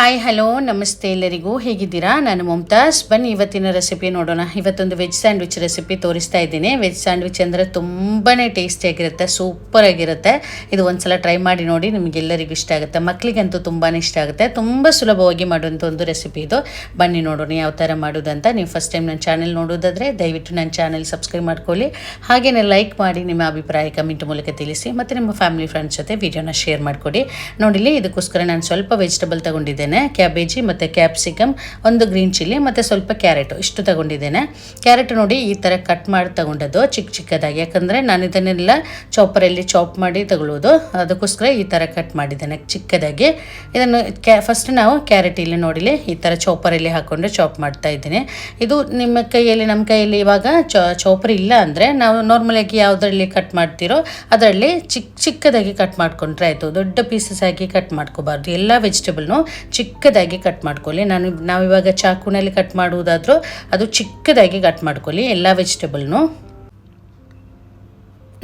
Hi hello ನಮಸ್ತೆ ಎಲ್ಲರಿಗೂ. ಹೇಗಿದ್ದೀರಾ? ನಾನು ಮುಮ್ತಾಜ್ ಬನ್ನಿ, ಇವತ್ತಿನ ರೆಸಿಪಿ ನೋಡೋಣ. ಇವತ್ತೊಂದು ವೆಜ್ ಸ್ಯಾಂಡ್ವಿಚ್ ರೆಸಿಪಿ ತೋರಿಸ್ತಾ ಇದ್ದೀನಿ. ವೆಜ್ ಸ್ಯಾಂಡ್ವಿಚ್ ಅಂದರೆ ತುಂಬಾ ಟೇಸ್ಟಿಯಾಗಿರುತ್ತೆ ಸೂಪರ್ ಆಗಿರುತ್ತೆ. ಇದು ಒಂದ್ಸಲ ಟ್ರೈ ಮಾಡಿ ನೋಡಿ, ನಿಮಗೆಲ್ಲರಿಗೂ ಇಷ್ಟ ಆಗುತ್ತೆ. ಮಕ್ಕಳಿಗಂತೂ ತುಂಬಾ ಇಷ್ಟ ಆಗುತ್ತೆ. ತುಂಬ ಸುಲಭವಾಗಿ ಮಾಡುವಂಥ ಒಂದು ರೆಸಿಪಿ ಇದು. ಬನ್ನಿ ನೋಡೋಣ ಯಾವ ಥರ ಮಾಡೋದಂತ. ನೀವು ಫಸ್ಟ್ ಟೈಮ್ ನನ್ನ ಚಾನಲ್ ನೋಡೋದಾದರೆ ದಯವಿಟ್ಟು ನನ್ನ ಚಾನಲ್ ಸಬ್ಸ್ಕ್ರೈಬ್ ಮಾಡ್ಕೊಳ್ಳಿ. ಹಾಗೆಯೇ ಲೈಕ್ ಮಾಡಿ, ನಿಮ್ಮ ಅಭಿಪ್ರಾಯ ಕಮೆಂಟ್ ಮೂಲಕ ತಿಳಿಸಿ. ಮತ್ತು ನಿಮ್ಮ ಫ್ಯಾಮಿಲಿ ಫ್ರೆಂಡ್ಸ್ ಜೊತೆ ವಿಡಿಯೋನ ಶೇರ್ ಮಾಡಿಕೊಡಿ. ನೋಡಿಲಿ ಇದಕ್ಕೋಸ್ಕರ ನಾನು ಸ್ವಲ್ಪ ವೆಜಿಟಬಲ್ ತಗೊಂಡಿದ್ದೇನೆ. ಕ್ಯಾಬೇಜಿ ಮತ್ತು ಕ್ಯಾಪ್ಸಿಕಮ್ ಒಂದು ಗ್ರೀನ್ ಚಿಲ್ಲಿ ಮತ್ತು ಸ್ವಲ್ಪ ಕ್ಯಾರೆಟು ಇಷ್ಟು ತಗೊಂಡಿದ್ದೇನೆ. ಕ್ಯಾರೆಟ್ ನೋಡಿ ಈ ಥರ ಕಟ್ ಮಾಡಿ ತಗೊಂಡದ್ದು ಚಿಕ್ಕ ಚಿಕ್ಕದಾಗಿ. ಯಾಕಂದರೆ ನಾನು ಇದನ್ನೆಲ್ಲ ಚಾಪರಲ್ಲಿ ಚಾಪ್ ಮಾಡಿ ತಗೊಳ್ಳೋದು. ಅದಕ್ಕೋಸ್ಕರ ಈ ಥರ ಕಟ್ ಮಾಡಿದ್ದೇನೆ ಚಿಕ್ಕದಾಗಿ. ಇದನ್ನು ಕ್ಯಾ ಫಸ್ಟ್ ನಾವು ಕ್ಯಾರೆಟ್ ಇಲ್ಲಿ ನೋಡಿಲಿ, ಈ ಥರ ಚಾಪರಲ್ಲಿ ಹಾಕ್ಕೊಂಡು ಚಾಪ್ ಮಾಡ್ತಾ ಇದ್ದೀನಿ. ಇದು ನಿಮ್ಮ ಕೈಯಲ್ಲಿ, ನಮ್ಮ ಕೈಯಲ್ಲಿ ಇವಾಗ ಚಾಪರ್ ಇಲ್ಲ ಅಂದರೆ ನಾವು ನಾರ್ಮಲಾಗಿ ಯಾವುದರಲ್ಲಿ ಕಟ್ ಮಾಡ್ತೀರೋ ಅದರಲ್ಲಿ ಚಿಕ್ಕ ಚಿಕ್ಕದಾಗಿ ಕಟ್ ಮಾಡ್ಕೊಂಡ್ರೆ ಆಯಿತು. ದೊಡ್ಡ ಪೀಸಸ್ ಆಗಿ ಕಟ್ ಮಾಡ್ಕೋಬಾರ್ದು. ಎಲ್ಲ ವೆಜಿಟೇಬಲ್ನು ಚಿಕ್ಕದಾಗಿ ಕಟ್ ಮಾಡ್ಕೊಳ್ಳಿ. ನಾನು ನಾವಿವಾಗ ಚಾಕುನಲ್ಲಿ ಕಟ್ ಮಾಡುವುದಾದರೂ ಅದು ಚಿಕ್ಕದಾಗಿ ಕಟ್ ಮಾಡ್ಕೊಳ್ಳಿ. ಎಲ್ಲ ವೆಜಿಟೇಬಲ್ನು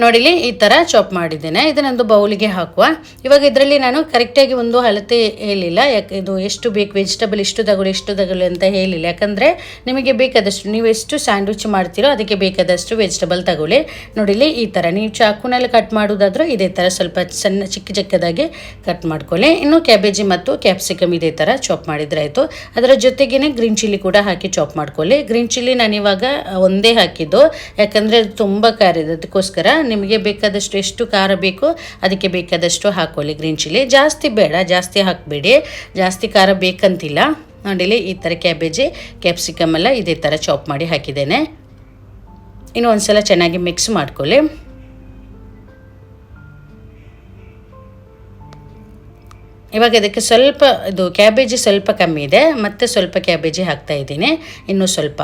ನೋಡಿಲಿ ಈ ಥರ ಚಾಪ್ ಮಾಡಿದ್ದೇನೆ. ಇದನ್ನೊಂದು ಬೌಲಿಗೆ ಹಾಕುವ. ಇವಾಗ ಇದರಲ್ಲಿ ನಾನು ಕರೆಕ್ಟಾಗಿ ಒಂದು ಅಳತೆ ಹೇಳಿಲ್ಲ. ಯಾಕೆ ಇದು ಎಷ್ಟು ಬೇಕು ವೆಜಿಟಬಲ್ ಎಷ್ಟು ತಗೊಳ್ಳಿ ಎಷ್ಟು ತಗೊಳ್ಳಿ ಅಂತ ಹೇಳಿಲ್ಲ. ಯಾಕಂದರೆ ನಿಮಗೆ ಬೇಕಾದಷ್ಟು ನೀವು ಎಷ್ಟು ಸ್ಯಾಂಡ್ವಿಚ್ ಮಾಡ್ತೀರೋ ಅದಕ್ಕೆ ಬೇಕಾದಷ್ಟು ವೆಜಿಟಬಲ್ ತಗೊಳ್ಳಿ. ನೋಡಿಲಿ ಈ ಥರ ನೀವು ಚಾಕುನಲ್ಲಿ ಕಟ್ ಮಾಡೋದಾದರೂ ಇದೇ ಥರ ಸ್ವಲ್ಪ ಸಣ್ಣ ಚಿಕ್ಕ ಚಿಕ್ಕದಾಗಿ ಕಟ್ ಮಾಡ್ಕೊಳ್ಳಿ. ಇನ್ನು ಕ್ಯಾಬೇಜಿ ಮತ್ತು ಕ್ಯಾಪ್ಸಿಕಮ್ ಇದೇ ಥರ ಚಾಪ್ ಮಾಡಿದರೆ ಆಯಿತು. ಅದರ ಜೊತೆಗೇ ಗ್ರೀನ್ ಚಿಲ್ಲಿ ಕೂಡ ಹಾಕಿ ಚಾಪ್ ಮಾಡ್ಕೊಳ್ಳಿ. ಗ್ರೀನ್ ಚಿಲ್ಲಿ ನಾನಿವಾಗ ಒಂದೇ ಹಾಕಿದ್ದು. ಯಾಕಂದರೆ ಅದು ತುಂಬ ಖಾರ ಅದಕ್ಕೋಸ್ಕರ ನಿಮಗೆ ಬೇಕಾದಷ್ಟು ಎಷ್ಟು ಖಾರ ಬೇಕೋ ಅದಕ್ಕೆ ಬೇಕಾದಷ್ಟು ಹಾಕೊಳ್ಳಿ. ಗ್ರೀನ್ ಚಿಲ್ಲಿ ಜಾಸ್ತಿ ಬೇಡ, ಜಾಸ್ತಿ ಹಾಕಬೇಡಿ. ಜಾಸ್ತಿ ಖಾರ ಬೇಕಂತಿಲ್ಲ. ನೋಡಿಲಿ ಈ ಥರ ಕ್ಯಾಬೇಜಿ ಕ್ಯಾಪ್ಸಿಕಮ್ ಎಲ್ಲ ಇದೇ ಥರ ಚಾಪ್ ಮಾಡಿ ಹಾಕಿದ್ದೇನೆ. ಇನ್ನು ಒಂದ್ಸಲ ಚೆನ್ನಾಗಿ ಮಿಕ್ಸ್ ಮಾಡ್ಕೊಳ್ಳಿ. ಇವಾಗ ಇದಕ್ಕೆ ಸ್ವಲ್ಪ, ಇದು ಕ್ಯಾಬೇಜಿ ಸ್ವಲ್ಪ ಕಮ್ಮಿ ಇದೆ, ಮತ್ತೆ ಸ್ವಲ್ಪ ಕ್ಯಾಬೇಜಿ ಹಾಕ್ತಾ ಇದ್ದೀನಿ. ಇನ್ನೂ ಸ್ವಲ್ಪ.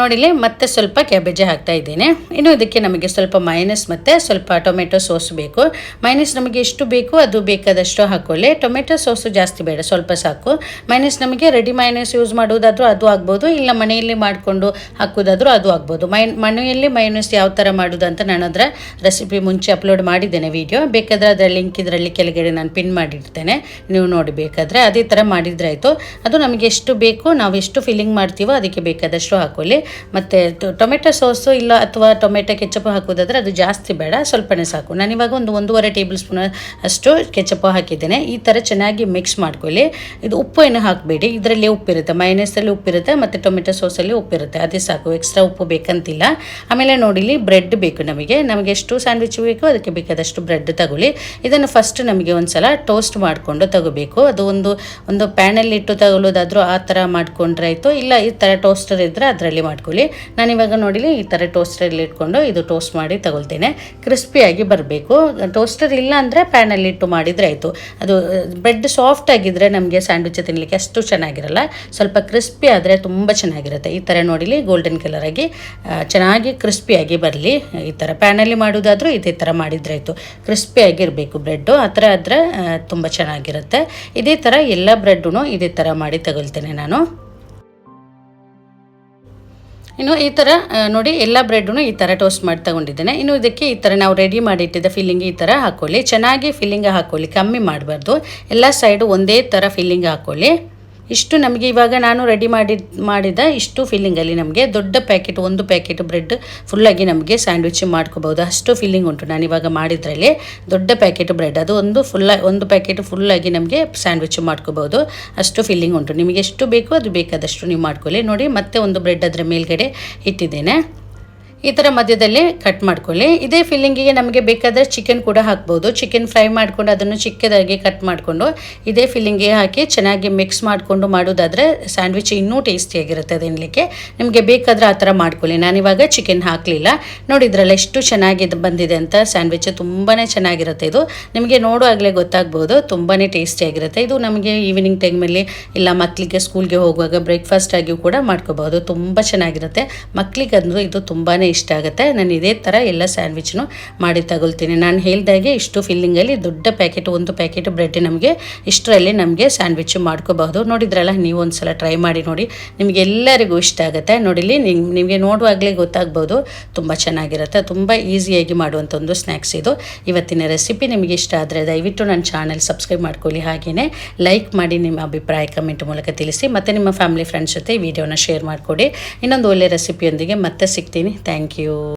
ನೋಡಿಲಿ ಮತ್ತೆ ಸ್ವಲ್ಪ ಕ್ಯಾಬೇಜೇ ಹಾಕ್ತಾ ಇದ್ದೇನೆ. ಇನ್ನು ಇದಕ್ಕೆ ನಮಗೆ ಸ್ವಲ್ಪ ಮೈನಸ್ ಮತ್ತು ಸ್ವಲ್ಪ ಟೊಮೆಟೊ ಸಾಸ್ ಬೇಕು. ಮೈನಸ್ ನಮಗೆ ಎಷ್ಟು ಬೇಕು ಅದು ಬೇಕಾದಷ್ಟು ಹಾಕ್ಕೊಳ್ಳಿ ಟೊಮೆಟೊ ಸೋಸು ಜಾಸ್ತಿ ಬೇಡ, ಸ್ವಲ್ಪ ಸಾಕು. ಮೈನಸ್ ನಮಗೆ ರೆಡಿ ಮೈನಸ್ ಯೂಸ್ ಮಾಡೋದಾದರೂ ಅದು ಆಗ್ಬೋದು, ಇಲ್ಲ ಮನೆಯಲ್ಲಿ ಮಾಡಿಕೊಂಡು ಹಾಕೋದಾದರೂ ಅದು ಆಗ್ಬೋದು. ಮೈ, ಮನೆಯಲ್ಲಿ ಮೈನಸ್ ಯಾವ ಥರ ಮಾಡೋದು ಅಂತ ನಾನು ಅದರ ರೆಸಿಪಿ ಮುಂಚೆ ಅಪ್ಲೋಡ್ ಮಾಡಿದ್ದೇನೆ ವಿಡಿಯೋ. ಬೇಕಾದರೆ ಅದರ ಲಿಂಕ್ ಇದರಲ್ಲಿ ಕೆಳಗಡೆ ನಾನು ಪಿನ್ ಮಾಡಿರ್ತೇನೆ. ನೀವು ನೋಡಿ ಬೇಕಾದರೆ ಅದೇ ಥರ ಮಾಡಿದರೆ ಆಯಿತು. ಅದು ನಮಗೆ ಎಷ್ಟು ಬೇಕು, ನಾವು ಎಷ್ಟು ಫಿಲ್ಲಿಂಗ್ ಮಾಡ್ತೀವೋ ಅದಕ್ಕೆ ಬೇಕಾದಷ್ಟು ಹಾಕ್ಕೊಳ್ಳಿ ಮತ್ತು ಟೊಮೆಟೊ ಸಾಸು ಇಲ್ಲ ಅಥವಾ ಟೊಮೆಟೊ ಕೆಚಪ್ ಹಾಕೋದಾದರೆ ಅದು ಜಾಸ್ತಿ ಬೇಡ, ಸ್ವಲ್ಪನೇ ಸಾಕು. ನಾನಿವಾಗ ಒಂದು ಒಂದೂವರೆ ಟೇಬಲ್ ಸ್ಪೂನ್ ಅಷ್ಟು ಕೆಚಪ್ ಹಾಕಿದ್ದೇನೆ. ಈ ಥರ ಚೆನ್ನಾಗಿ ಮಿಕ್ಸ್ ಮಾಡ್ಕೊಳ್ಳಿ. ಇದು ಉಪ್ಪು ಏನು ಹಾಕಬೇಡಿ. ಇದರಲ್ಲಿ ಉಪ್ಪಿರುತ್ತೆ. ಮೈನಸಲ್ಲಿ ಉಪ್ಪಿರುತ್ತೆ ಮತ್ತು ಟೊಮೆಟೊ ಸಾಸಲ್ಲಿ ಉಪ್ಪಿರುತ್ತೆ. ಅದೇ ಸಾಕು. ಎಕ್ಸ್ಟ್ರಾ ಉಪ್ಪು ಬೇಕಂತಿಲ್ಲ. ಆಮೇಲೆ ನೋಡಿಲಿ ಬ್ರೆಡ್ ಬೇಕು ನಮಗೆ. ನಮಗೆ ಎಷ್ಟು ಸ್ಯಾಂಡ್ವಿಚ್ ಬೇಕು ಅದಕ್ಕೆ ಬೇಕಾದಷ್ಟು ಬ್ರೆಡ್ ತಗೊಳ್ಳಿ. ಇದನ್ನು ಫಸ್ಟ್ ನಮಗೆ ಒಂದು ಸಲ ಟೋಸ್ಟ್ ಮಾಡಿಕೊಂಡು ತಗೋಬೇಕು. ಅದು ಒಂದು ಒಂದು ಪ್ಯಾನಲ್ಲಿ ಇಟ್ಟು ತಗೊಳ್ಳೋದಾದರೂ ಆ ಥರ ಮಾಡ್ಕೊಂಡ್ರೆ ಆಯಿತು. ಇಲ್ಲ ಈ ಥರ ಟೋಸ್ಟರ್ ಇದ್ದರೆ ಅದರಲ್ಲಿ ಮಾಡ್ಕೊಳ್ಳಿ. ನಾನಿವಾಗ ನೋಡಿಲಿ ಈ ಥರ ಟೋಸ್ಟರಲ್ಲಿ ಇಟ್ಕೊಂಡು ಇದು ಟೋಸ್ಟ್ ಮಾಡಿ ತಗೊಳ್ತೇನೆ. ಕ್ರಿಸ್ಪಿಯಾಗಿ ಬರಬೇಕು. ಟೋಸ್ಟರ್ ಇಲ್ಲ ಅಂದರೆ ಪ್ಯಾನಲ್ಲಿ ಇಟ್ಟು ಮಾಡಿದರೆ ಆಯಿತು. ಅದು ಬ್ರೆಡ್ ಸಾಫ್ಟ್ ಆಗಿದ್ದರೆ ನಮಗೆ ಸ್ಯಾಂಡ್ವಿಚ್ ತಿನ್ನಲಿಕ್ಕೆ ಅಷ್ಟು ಚೆನ್ನಾಗಿರಲ್ಲ. ಸ್ವಲ್ಪ ಕ್ರಿಸ್ಪಿ ಆದರೆ ತುಂಬ ಚೆನ್ನಾಗಿರುತ್ತೆ. ಈ ಥರ ನೋಡಿಲಿ ಗೋಲ್ಡನ್ ಕಲರಾಗಿ ಚೆನ್ನಾಗಿ ಕ್ರಿಸ್ಪಿಯಾಗಿ ಬರಲಿ. ಈ ಥರ ಪ್ಯಾನಲ್ಲಿ ಮಾಡೋದಾದರೂ ಇದೇ ಥರ ಮಾಡಿದರೆ ಆಯಿತು. ಕ್ರಿಸ್ಪಿಯಾಗಿರಬೇಕು ಬ್ರೆಡ್ಡು ಆ ಥರ ಆದರೆ ತುಂಬ ಚೆನ್ನಾಗಿರುತ್ತೆ. ಇದೇ ಥರ ಎಲ್ಲ ಬ್ರೆಡ್ಡು ಇದೇ ಥರ ಮಾಡಿ ತಗೊಳ್ತೇನೆ ನಾನು. ಇನ್ನು ಈ ಥರ ನೋಡಿ ಎಲ್ಲ ಬ್ರೆಡ್ನು ಈ ಥರ ಟೋಸ್ಟ್ ಮಾಡಿ ತಗೊಂಡಿದ್ದೇನೆ. ಇನ್ನು ಇದಕ್ಕೆ ಈ ಥರ ನಾವು ರೆಡಿ ಮಾಡಿಟ್ಟಿದ್ದ ಫಿಲ್ಲಿಂಗ್ ಈ ಥರ ಹಾಕ್ಕೊಳ್ಳಿ ಚೆನ್ನಾಗಿ ಫಿಲ್ಲಿಂಗ್ ಹಾಕ್ಕೊಳ್ಳಿ ಕಮ್ಮಿ ಮಾಡಬಾರ್ದು. ಎಲ್ಲ ಸೈಡು ಒಂದೇ ಥರ ಫಿಲ್ಲಿಂಗ್ ಹಾಕ್ಕೊಳ್ಳಿ ಇಷ್ಟು ನಮಗೆ ಇವಾಗ ನಾನು ರೆಡಿ ಮಾಡಿ ಮಾಡಿದ ಇಷ್ಟು ಫಿಲ್ಲಿಂಗಲ್ಲಿ ನಮಗೆ ದೊಡ್ಡ ಪ್ಯಾಕೆಟ್ ಒಂದು ಪ್ಯಾಕೆಟ್ ಬ್ರೆಡ್ ಫುಲ್ಲಾಗಿ ನಮಗೆ ಸ್ಯಾಂಡ್ವಿಚ್ ಮಾಡ್ಕೋಬೋದು ಅಷ್ಟು ಫಿಲ್ಲಿಂಗ್ ಉಂಟು. ನಾನು ಇವಾಗ ಮಾಡಿದ್ರಲ್ಲಿ ದೊಡ್ಡ ಪ್ಯಾಕೆಟ್ ಬ್ರೆಡ್ ಅದು ಒಂದು ಫುಲ್ಲ ಒಂದು ಪ್ಯಾಕೆಟ್ ಫುಲ್ಲಾಗಿ ನಮಗೆ ಸ್ಯಾಂಡ್ವಿಚ್ ಮಾಡ್ಕೋಬೋದು ಅಷ್ಟು ಫಿಲ್ಲಿಂಗ್ ಉಂಟು. ನಿಮಗೆ ಎಷ್ಟು ಬೇಕೋ ಅದು ಬೇಕಾದಷ್ಟು ನೀವು ಮಾಡ್ಕೊಳ್ಳಿ. ನೋಡಿ ಮತ್ತೆ ಒಂದು ಬ್ರೆಡ್ ಅದರ ಮೇಲ್ಗಡೆ ಇಟ್ಟಿದ್ದೇನೆ. ಈ ಥರ ಮಧ್ಯದಲ್ಲಿ ಕಟ್ ಮಾಡ್ಕೊಳ್ಳಿ. ಇದೇ ಫಿಲ್ಲಿಂಗಿಗೆ ನಮಗೆ ಬೇಕಾದರೆ ಚಿಕನ್ ಕೂಡ ಹಾಕ್ಬೋದು. ಚಿಕನ್ ಫ್ರೈ ಮಾಡ್ಕೊಂಡು ಅದನ್ನು ಚಿಕ್ಕದಾಗಿ ಕಟ್ ಮಾಡಿಕೊಂಡು ಇದೇ ಫಿಲ್ಲಿಂಗಿಗೆ ಹಾಕಿ ಚೆನ್ನಾಗಿ ಮಿಕ್ಸ್ ಮಾಡಿಕೊಂಡು ಮಾಡೋದಾದರೆ ಸ್ಯಾಂಡ್ವಿಚ್ ಇನ್ನೂ ಟೇಸ್ಟಿಯಾಗಿರುತ್ತೆ ತಿನ್ನಲಿಕ್ಕೆ ನಿಮಗೆ ಬೇಕಾದರೆ ಆ ಥರ ಮಾಡ್ಕೊಳ್ಳಿ. ನಾನಿವಾಗ ಚಿಕನ್ ಹಾಕಲಿಲ್ಲ. ನೋಡಿದ್ರಲ್ಲ ಎಷ್ಟು ಚೆನ್ನಾಗಿ ಬಂದಿದೆ ಅಂತ. ಸ್ಯಾಂಡ್ವಿಚ್ ತುಂಬಾ ಚೆನ್ನಾಗಿರುತ್ತೆ ಇದು. ನಿಮಗೆ ನೋಡುವಾಗಲೇ ಗೊತ್ತಾಗ್ಬೋದು. ತುಂಬಾ ಟೇಸ್ಟಿಯಾಗಿರುತ್ತೆ ಇದು ನಮಗೆ ಈವ್ನಿಂಗ್ ಟೈಮಲ್ಲಿ ಇಲ್ಲ ಮಕ್ಕಳಿಗೆ ಸ್ಕೂಲ್ಗೆ ಹೋಗುವಾಗ ಬ್ರೇಕ್ಫಾಸ್ಟ್ ಆಗಿಯೂ ಕೂಡ ಮಾಡ್ಕೋಬಹುದು ತುಂಬ ಚೆನ್ನಾಗಿರುತ್ತೆ. ಮಕ್ಕಳಿಗೆ ಅಂದರೂ ಇದು ತುಂಬಾ ಇಷ್ಟ ಆಗುತ್ತೆ. ನಾನು ಇದೇ ಥರ ಎಲ್ಲ ಸ್ಯಾಂಡ್ವಿಚ್ನು ಮಾಡಿ ತಗೊಳ್ತೀನಿ. ನಾನು ಹೇಳಿದಾಗೆ ಇಷ್ಟು ಫಿಲ್ಲಿಂಗಲ್ಲಿ ದೊಡ್ಡ ಪ್ಯಾಕೆಟ್, ಒಂದು ಪ್ಯಾಕೆಟ್ ಬ್ರೆಡ್ ನಮಗೆ ಇಷ್ಟರಲ್ಲಿ ನಮಗೆ ಸ್ಯಾಂಡ್ವಿಚ್ ಮಾಡ್ಕೋಬಹುದು. ನೋಡಿದ್ರಲ್ಲ, ನೀವು ಒಂದ್ಸಲ ಟ್ರೈ ಮಾಡಿ ನೋಡಿ. ನಿಮಗೆಲ್ಲರಿಗೂ ಇಷ್ಟ ಆಗುತ್ತೆ. ನೋಡಿಲಿ ನಿಮಗೆ ನೋಡುವಾಗಲೇ ಗೊತ್ತಾಗ್ಬೋದು ತುಂಬ ಚೆನ್ನಾಗಿರುತ್ತೆ. ತುಂಬ ಈಸಿಯಾಗಿ ಮಾಡುವಂಥ ಒಂದು ಸ್ನ್ಯಾಕ್ಸ್ ಇದು. ಇವತ್ತಿನ ರೆಸಿಪಿ ನಿಮಗೆ ಇಷ್ಟ ಆದರೆ ದಯವಿಟ್ಟು ನನ್ನ ಚಾನಲ್ ಸಬ್ಸ್ಕ್ರೈಬ್ ಮಾಡ್ಕೊಳ್ಳಿ. ಹಾಗೆಯೇ ಲೈಕ್ ಮಾಡಿ ನಿಮ್ಮ ಅಭಿಪ್ರಾಯ ಕಮೆಂಟ್ ಮೂಲಕ ತಿಳಿಸಿ. ಮತ್ತು ನಿಮ್ಮ ಫ್ಯಾಮಿಲಿ, ಫ್ರೆಂಡ್ಸ್ ಜೊತೆ ವಿಡಿಯೋನ ಶೇರ್ ಮಾಡಿಕೊಡಿ. ಇನ್ನೊಂದು ಒಳ್ಳೆ ರೆಸಿಪಿಯೊಂದಿಗೆ ಮತ್ತೆ ಸಿಗ್ತೀನಿ. Thank thank you.